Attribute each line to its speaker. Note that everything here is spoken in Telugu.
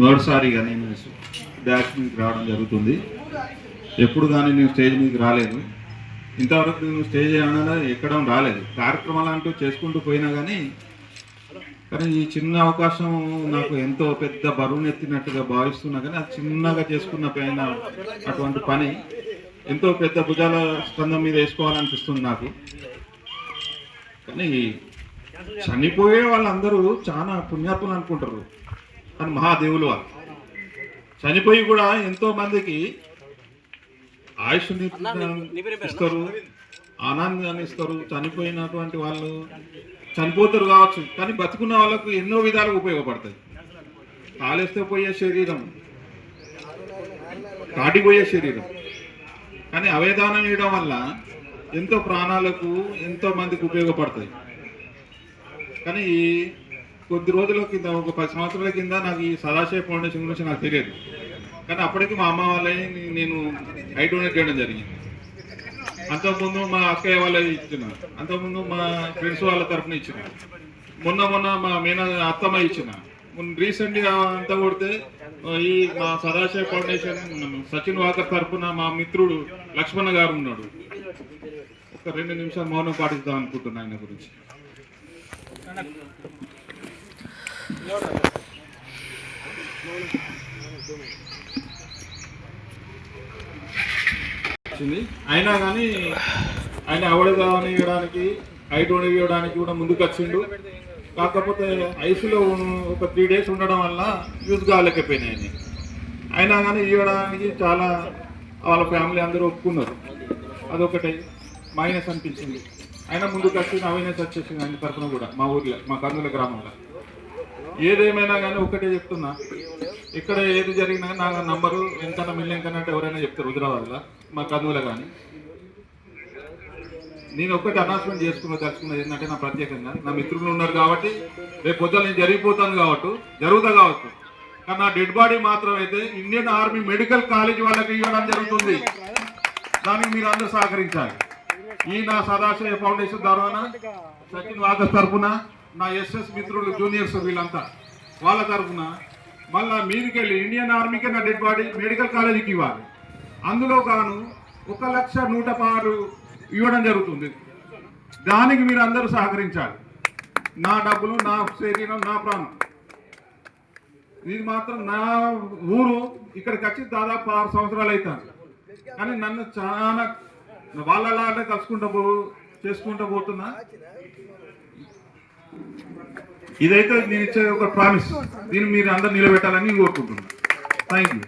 Speaker 1: మొదటిసారిగా నేను డాష్ మీదకి రావడం జరుగుతుంది. ఎప్పుడు కానీ నేను స్టేజ్ మీదకి రాలేదు. ఇంతవరకు నేను స్టేజ్ ఏమైనా ఎక్కడం రాలేదు. కార్యక్రమాలు అంటూ చేసుకుంటూ పోయినా కానీ కానీ ఈ చిన్న అవకాశం నాకు ఎంతో పెద్ద బరువును ఎత్తినట్టుగా భావిస్తున్నా కానీ అది చిన్నగా చేసుకున్న పైన అటువంటి పని ఎంతో పెద్ద భుజాల స్కందం మీద వేసుకోవాలనిపిస్తుంది నాకు. కానీ చనిపోయే వాళ్ళందరూ చాలా పుణ్యాత్మలు అనుకుంటారు. కానీ మహాదేవులు వాళ్ళు చనిపోయి కూడా ఎంతో మందికి ఆయుష్ని ఇస్తారు ఆనందాన్ని ఇస్తారు చనిపోయినటువంటి వాళ్ళు చనిపోతారు కావచ్చు కానీ బతుకున్న వాళ్ళకు ఎన్నో విధాలుగా ఉపయోగపడతాయి. కాలేస్తే పోయే శరీరం కాటిపోయే శరీరం. కానీ అవయదానం ఇవ్వడం వల్ల ఎంతో ప్రాణాలకు ఎంతో మందికి ఉపయోగపడతాయి. కానీ కొద్ది రోజుల కింద ఒక పది సంవత్సరాల కింద నాకు ఈ సదాశయ ఫౌండేషన్ గురించి నాకు తెలియదు. కానీ అప్పటికి మా అమ్మ వాళ్ళని నేను ఐ డొనేట్ చేయడం జరిగింది. అంతకుముందు మా అక్కయ్య వాళ్ళకి ఇచ్చిన అంతకుముందు మా ఫ్రెండ్స్ వాళ్ళ తరఫున ఇచ్చిన మొన్న మొన్న మా మీన అత్తమ్మ ఇచ్చిన రీసెంట్గా అంతా కొడితే ఈ మా సదాశయ ఫౌండేషన్ సచిన్ వాకర్ తరఫున మా మిత్రుడు లక్ష్మణ గారు ఉన్నాడు. ఒక రెండు నిమిషాలు మౌనం పాటిద్దాం అనుకుంటున్నా ఆయన గురించి. వచ్చింది. అయినా కానీ ఆయన అవడదాని ఇవ్వడానికి ఐటోని ఇవ్వడానికి కూడా ముందుకు వచ్చిండు. కాకపోతే ఐసులో ఒక త్రీ డేస్ ఉండడం వల్ల యూజ్ కాలేకపోయినాయని అయినా కానీ ఇవ్వడానికి చాలా వాళ్ళ ఫ్యామిలీ అందరూ ఒప్పుకున్నారు. అదొకటి మైనస్ అనిపించింది. అయినా ముందుకు వచ్చి అవేర్నెస్ వచ్చేసింది ఆయన తరఫున కూడా మా ఊర్లో మా కందుల గ్రామంలో. ఏదేమైనా కానీ ఒకటే చెప్తున్నా. ఇక్కడ ఏది జరిగినా నా నంబరు ఎంతనా మిల్లెంకన్నా అంటే ఎవరైనా చెప్తారు హుజరాబాద్లో మా కదువులో కానీ. నేను ఒక్కటి అనౌన్స్మెంట్ చేసుకున్న తెలుసుకున్నది ఏంటంటే నా ప్రత్యేకంగా. నా మిత్రులు ఉన్నారు కాబట్టి రేపు పొద్దున నేను జరిగిపోతాను కాబట్టి జరుగుతా కావచ్చు. కానీ నా డెడ్ బాడీ మాత్రం అయితే ఇండియన్ ఆర్మీ మెడికల్ కాలేజ్ వాళ్ళకి ఇవ్వడం జరుగుతుంది. దానికి మీరు అందరూ సహకరించాలి. ఈ నా సదాశయ ఫౌండేషన్ తర్వాత సచిన్ వాకస్ తరఫున నా ఎస్ఎస్ మిత్రులు జూనియర్స్ వీళ్ళంతా. వాళ్ళ తరఫున మళ్ళా మీదికెళ్ళి ఇండియన్ ఆర్మీకే నా డెడ్ బాడీ మెడికల్ కాలేజీకి ఇవ్వాలి. అందులో గాను ఒక లక్ష నూట పారు ఇవ్వడం జరుగుతుంది. దానికి మీరు అందరూ సహకరించాలి. నా డబ్బులు నా శరీరం నా ప్రాణం. ఇది మాత్రం నా ఊరు ఇక్కడికి వచ్చి దాదాపు ఆరు సంవత్సరాలు అవుతాను. కానీ నన్ను చాలా వాళ్ళలాగా కలుసుకుంటూ పో చేసుకుంటూ పోతున్నా. ఇదైతే నేను ఇచ్చే ఒక ప్రామిస్. దీన్ని మీరు అందరు నిలబెట్టాలని కోరుకుంటున్నాను థ్యాంక్ యూ